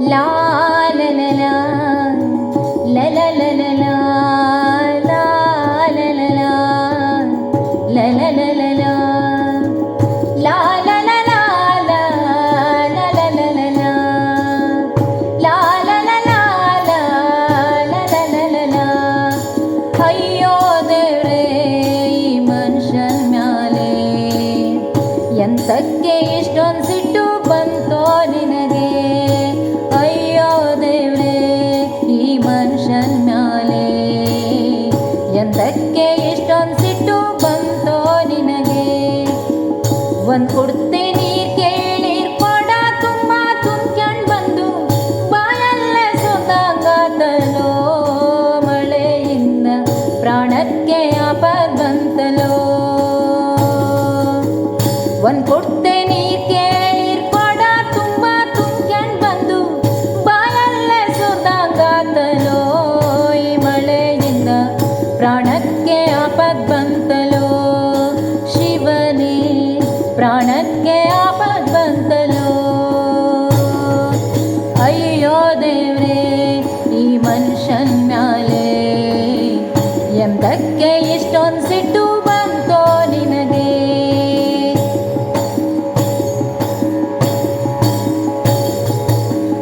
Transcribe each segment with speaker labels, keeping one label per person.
Speaker 1: La la la la la la la la la la la la la la la la la la Yan tagge ish don ಎಂತಕ್ಕೆ ಇಷ್ಟೊಂದು ಸಿಟ್ಟು ಬಂತೋ ನಿನಗೆ? ಒಂದ್ ಕುಡ್ತೆ ನೀರ್ ಕೇಳಿರ್ ಕೊಡ, ತುಂಬ ತುಂಬ್ಕೊಂಡ್ ಬಂದು ಬಾಯಲ್ಲೇ ಸೊಂದಾಗಾತಲೋ ಮಳೆಯಿಂದ ಪ್ರಾಣಕ್ಕೆ ಆಪದ್ ಬಂತಲೋ? ಒಂದ್ ಕುಡ್ತೆ ಪ್ರಾಣಕ್ಕೆ ಆಪದ್ ಬಂತಲೋ? ಶಿವನೇ, ಪ್ರಾಣಕ್ಕೆ ಆಪದ್ ಬಂತಲೋ? ಅಯ್ಯೋ ದೇವ್ರೇ, ಈ ಮನುಷ್ಯನ ಮ್ಯಾಲೆ ಎಂದಕ್ಕೆ ಇಷ್ಟೊಂದು ಸಿಟ್ಟು ಬಂತೋ ನಿನಗೆ?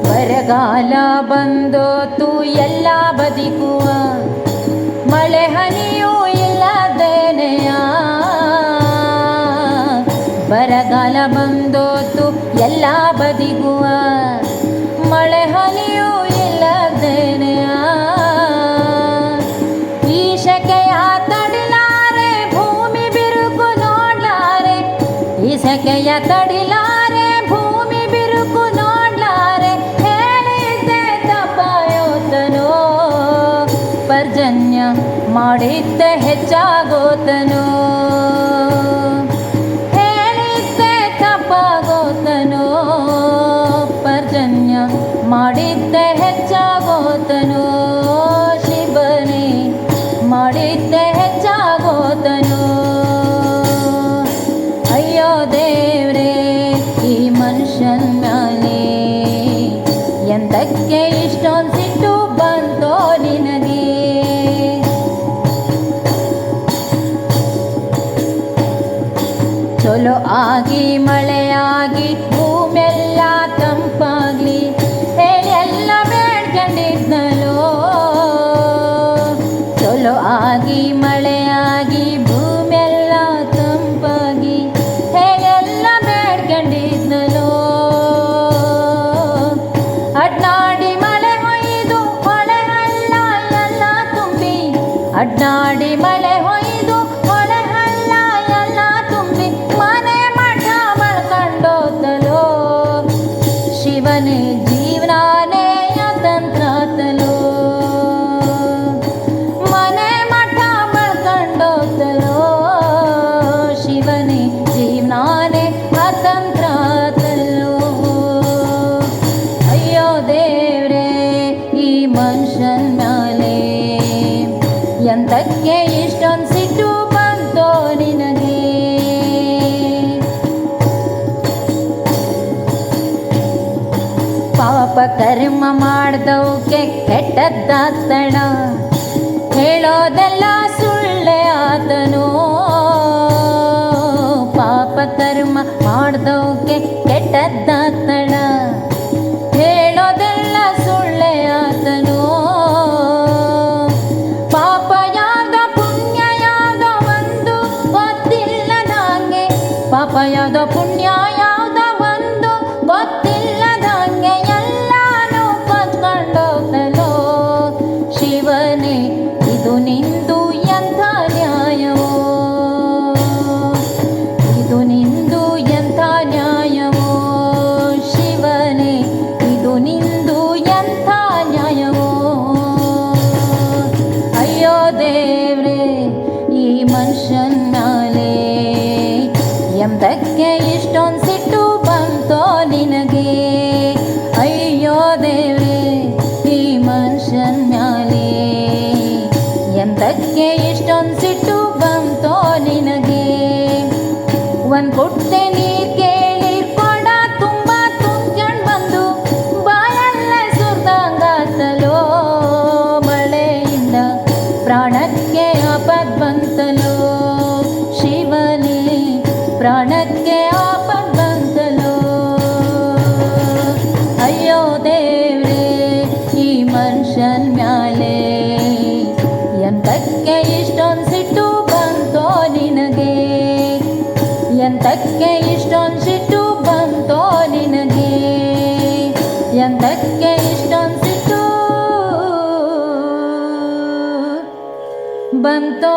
Speaker 1: ಬರಗಾಲ ಬಂದೋತು, ಎಲ್ಲ ಬದಿಕುವ ಮಳೆ ಎಂತಕ್ಕೆ ಇಷ್ಟೊಂದು ಸಿಟ್ಟು ಬಂತೋ ನಿನಗೆ? ಚಲೋ ಆಗಿ ಮಳೆಯಾಗಿ ಭೂಮೆಲ್ಲ ತಂಪಾಗ್ಲಿ ಎಲ್ಲ ಬೇಡ್ಕೊಂಡಿದ್ನಲೋ ಚಲೋ ಆಗಿ ಮಳೆಯಾಗಿ ಭೂಮೆಲ್ಲ ಅಡ್ನಾಡಿ ಮಳೆ ಹೊಯ್ದು ಮಳೆ ಹಳ್ಳ ಎಲ್ಲ ಮನೆ ಶಿವನೇ ಎಂತಕ್ಕೆ ಇಷ್ಟೊಂದು ಸಿಟ್ಟು ಬಂತೋ ನಿನಗೆ. ಪಾಪ ಕರ್ಮ ಮಾಡ್ದವ್ಕೆ ಕೆಟ್ಟದ್ದಾತಣ ಹೇಳೋದೆಲ್ಲ ಸುಳ್ಳೆ ಆತನು. ಪಾಪ ಕರ್ಮ ಮಾಡ್ದವ್ಕೆ ಕೆಟ್ಟದ್ದಾಗ್ತಣ 发芽到 ಎಂದಕ್ಕೆ ಇಷ್ಟೊಂದು ಸಿಟ್ಟು ಬಂತೋ ನಿನಗೆ? ಅಯ್ಯೋ ದೇವ್ರೆ ಈ ಮನುಷ್ಯನ ಮ್ಯಾಲೆ. ಎಂತಕ್ಕೆ ಇಷ್ಟೊಂದು ಸಿಟ್ಟು ಎಂತಕ್ಕೆ ಇಷ್ಟೊಂದು ಸಿಟ್ಟು ಬಂತೋ ನಿನಗೆ? ಎಂತಕ್ಕೆ ಇಷ್ಟೊಂದು ಸಿಟ್ಟು ಬಂತೋ?